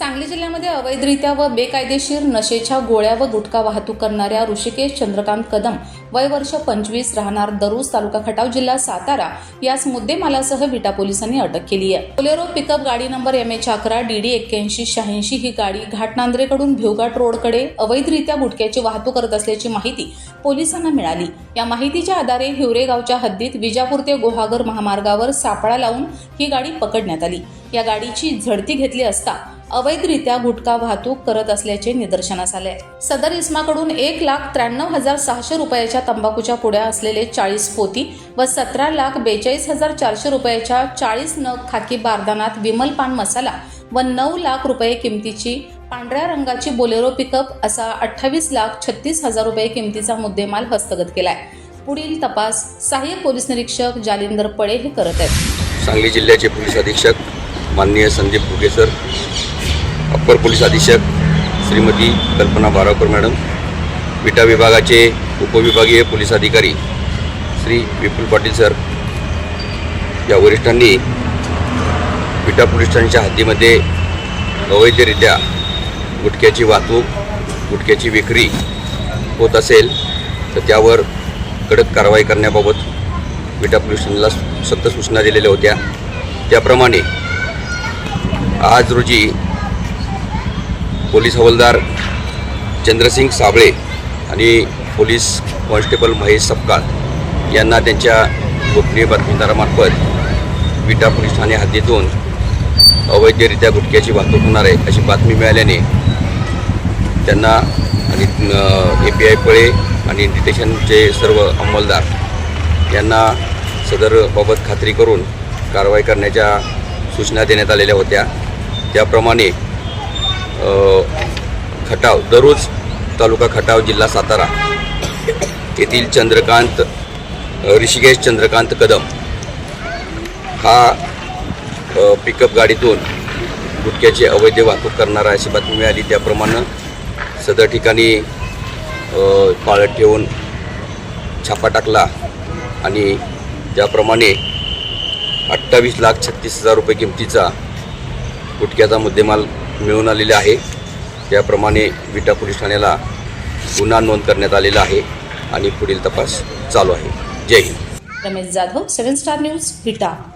सांगली जिल्ह्यामध्ये अवैधरित्या व बेकायदेशीर नशेच्या गोळ्या व गुटखा वाहतूक करणाऱ्या ऋषिकेश चंद्रकांत कदम वय वर्ष पंचवीस राहणार दरुज तालुका खटाव जिल्हा सातारा याच मुद्देमालासह विटा पोलिसांनी अटक केली आहे. बोलेरो पिकअप गाडी नंबर एम एच अकरा डी एक्क्याऐंशी शहाऐंशी ही गाडी घाटनांद्रेकडून भिवघाट रोडकडे अवैधरित्या गुटख्याची वाहतूक करत असल्याची माहिती पोलिसांना मिळाली. या माहितीच्या आधारे हिवरे गावच्या हद्दीत विजापूर ते गोहागर महामार्गावर सापळा लावून ही गाडी पकडण्यात आली. या गाडीची झडती घेतली असता अवैधरित्या गुटखा वाहतूक करत असल्याचे निदर्शनास आले. सदर इस्माकडून एक लाख त्र्याण्णव हजार सहाशे रुपयाच्या तंबाखूच्या पुड्या असलेले चाळीस पोती व सतरा लाख बेचाळीस हजार चारशे रुपयाच्या चाळीस नग खाकी बारदानात विमल पान मसाला व नऊ लाख रुपये किमतीची पांढऱ्या रंगाची बोलेरो पिकअप असा अठ्ठावीस लाख छत्तीस हजार रुपये किमतीचा मुद्देमाल हस्तगत केलाय. पुढील तपास सहाय्यक पोलीस निरीक्षक जालिंदर पळे हे करत आहेत. सांगली जिल्ह्याचे पोलीस अधीक्षक माननीय संदीप फुके सर अप्पर पोलीस अधीक्षक श्रीमती कल्पना बारावकर मॅडम विटा विभागाचे उपविभागीय पोलीस अधिकारी श्री विपुल पाटील सर या वरिष्ठांनी विटा पोलीस स्टेशनच्या हद्दीमध्ये अवैधरित्या गुटख्याची वाहतूक गुटख्याची विक्री होत असेल तर त्यावर कडक कारवाई करण्याबाबत विटा पोलीस स्टेशनला सक्त सूचना दिलेल्या होत्या. त्याप्रमाणे आज रोजी पोलीस हवालदार चंद्रसिंग साबळे आणि पोलीस कॉन्स्टेबल महेश सपकाळ यांना त्यांच्या गोपनीय बातमीदारामार्फत विटा पोलीस ठाणे हद्दीतून अवैधरित्या गुटख्याची वाहतूक होणार आहे अशी बातमी मिळाल्याने त्यांना आणि ए पी आय पळे आणि डिटेशनचे सर्व अंमलदार यांना सदरबाबत खात्री करून कारवाई करण्याच्या सूचना देण्यात आलेल्या होत्या. त्याप्रमाणे खटाव दररोज तालुका खटाव जिल्हा सातारा येथील चंद्रकांत ऋषिकेश चंद्रकांत कदम हा पिकअप गाडीतून गुटख्याची अवैध वाहतूक करणारा अशी बातमी मिळाली. त्याप्रमाणे सदर ठिकाणी पाळत ठेवून छापा टाकला आणि त्याप्रमाणे अठ्ठावीस लाख छत्तीस हजार रुपये किमतीचा गुटख्याचा मुद्देमाल मिळून आलेला आहे. त्याप्रमाणे विटा पोलीस ठाण्याला गुन्हा नोंद करण्यात आलेला आहे आणि पुढील तपास चालू आहे. जय Hind. Ramesh Jadhav seven star news Vita.